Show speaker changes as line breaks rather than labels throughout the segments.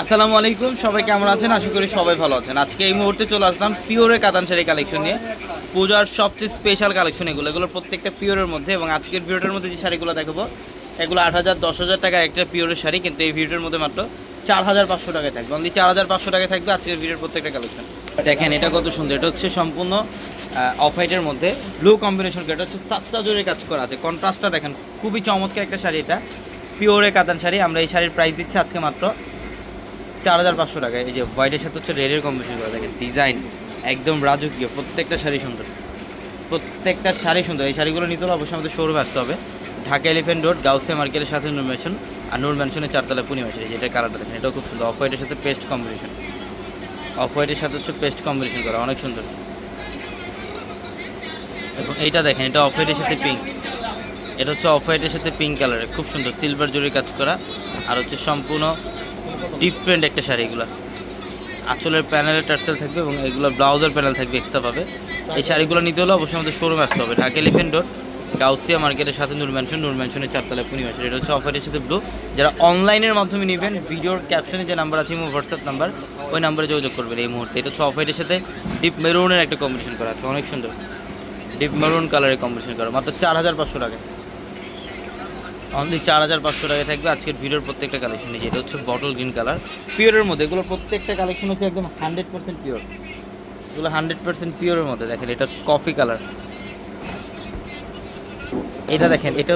আসসালামু আলাইকুম, সবাই কেমন আছেন? আশা করি সবাই ভালো আছেন। আজকে এই মুহূর্তে চলে আসলাম পিওরের কাতান শাড়ি কালেকশন নিয়ে। পূজার সবচেয়ে স্পেশাল কালেকশন এগুলো। এগুলো প্রত্যেকটা পিওরের মধ্যে এবং আজকের ভিডিওটার মধ্যে যে শাড়িগুলো দেখাবো, এগুলো আট হাজার, দশ হাজার টাকার একটা পিওরের শাড়ি, কিন্তু এই ভিডিওর মধ্যে মাত্র চার হাজার পাঁচশো টাকায় থাকবে। অনলি চার হাজার পাঁচশো টাকায় থাকবে আজকের ভিডিওর প্রত্যেকটা কালেকশন। দেখেন, এটা কত সুন্দর। এটা হচ্ছে সম্পূর্ণ অফ হোয়াইটের মধ্যে। ব্লু কম্বিনেশন এটা হচ্ছে সাতটা জোরে কাজ করা আছে। কন্ট্রাস্টটা দেখেন, খুবই চমৎকার একটা শাড়ি এটা। পিওরে কাতান শাড়ি। আমরা এই শাড়ির প্রাইস দিচ্ছি আজকে মাত্র চার হাজার পাঁচশো টাকা। এই যে হোয়াইটের সাথে হচ্ছে রেডের কম্বিনেশন করা। দেখেন ডিজাইন একদম রাজকীয়। প্রত্যেকটা শাড়ি সুন্দর। প্রত্যেকটা শাড়ি সুন্দর। এই শাড়িগুলো নিতে হলে অবশ্যই আমাদের শোরুমে আসতে হবে। ঢাকা এলিফেন্ট রোড গাউসে মার্কেটের সাথে নূর ম্যানশন আর নূর ম্যানশনের চারতলা পূর্ণিমা শাড়ি যেটা কালারটা দেখেন, এটাও খুব সুন্দর। অফ হোয়াইটের সাথে পেস্ট কম্বিনেশন অফ হোয়াইটের সাথে হচ্ছে পেস্ট কম্বিনেশন করা। অনেক সুন্দর। এবং এইটা দেখেন, এটা অফ হোয়াইটের সাথে পিঙ্ক এটা হচ্ছে অফ হোয়াইটের সাথে পিঙ্ক কালারের খুব সুন্দর। সিলভার জরির কাজ করা। আর হচ্ছে সম্পূর্ণ ডিফারেন্ট একটা শাড়ি এগুলো। আঁচলের প্যানেলের টার্সেল থাকবে এবং এগুলো ব্লাউজের প্যানেল থাকবে এক্সট্রা পাবে। এই শাড়িগুলো নিতে হলে অবশ্যই আমাদের শোরুমে আসতে হবে। ঢাকা এলিফেন্ট রোড গাউসিয়া মার্কেটের সাথে নূর ম্যানশন নূর ম্যানশনের চারতলায় পূর্ণিমা শাড়ি এটা হচ্ছে অফারের সাথে ব্লু যারা অনলাইনের মাধ্যমে নেবেন, ভিডিওর ক্যাপশনে যে নাম্বার আছে হোয়াটসঅ্যাপ নাম্বার ওই নাম্বারে যোগাযোগ করবেন এই মুহূর্তে। এটা হচ্ছে অফারের সাথে ডিপ মেরুনের একটা কম্বিনেশন করা আছে। অনেক সুন্দর। ডিপ মেরুন কালারের কম্বিনেশন করা। মাত্র চার হাজার পাঁচশো টাকা। অনলি চার হাজার পাঁচশো টাকা থাকবে। আজকের ভিডিওর প্রত্যেকটা কালেকশন এই যে, এটা হচ্ছে বটল গ্রিন কালার পিওরের মধ্যে, এগুলো প্রত্যেকটা কালেকশন হচ্ছে একদম হান্ড্রেড পার্সেন্ট পিওর এগুলো হান্ড্রেড পার্সেন্ট পিওরের মধ্যে, দেখেন, এটা কফি কালার এটা দেখেন, এটা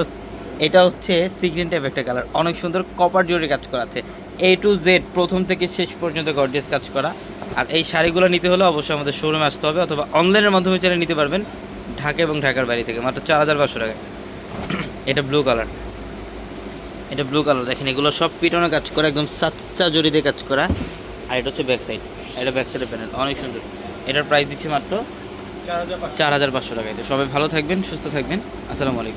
এটা হচ্ছে সিগ্রিন টাইপ একটা কালার অনেক সুন্দর কপার জুড়ে কাজ করা আছে। এ টু জেড প্রথম থেকে শেষ পর্যন্ত গর্জিয়াস কাজ করা। আর এই শাড়িগুলো নিতে হলে অবশ্যই আমাদের শোরুমে আসতে হবে, অথবা অনলাইনের মাধ্যমে চাইলে নিতে পারবেন। ঢাকা এবং ঢাকার বাড়ি থেকে, মাত্র চার হাজার পাঁচশো টাকা এটা ব্লু কালার এটা ব্লু কালার দেখেন এগুলো সব পিটনে কাজ করা একদম সাচ্চা জড়িতে কাজ করা। আর এটা হচ্ছে ব্যাক সাইড এটা ব্যাক সাইডের প্যানেল অনেক সুন্দর। এটার প্রাইস দিচ্ছি মাত্র চার হাজার পাঁচশো। টাকা এটা সবাই ভালো থাকবেন সুস্থ থাকবেন। আসসালামু আলাইকুম।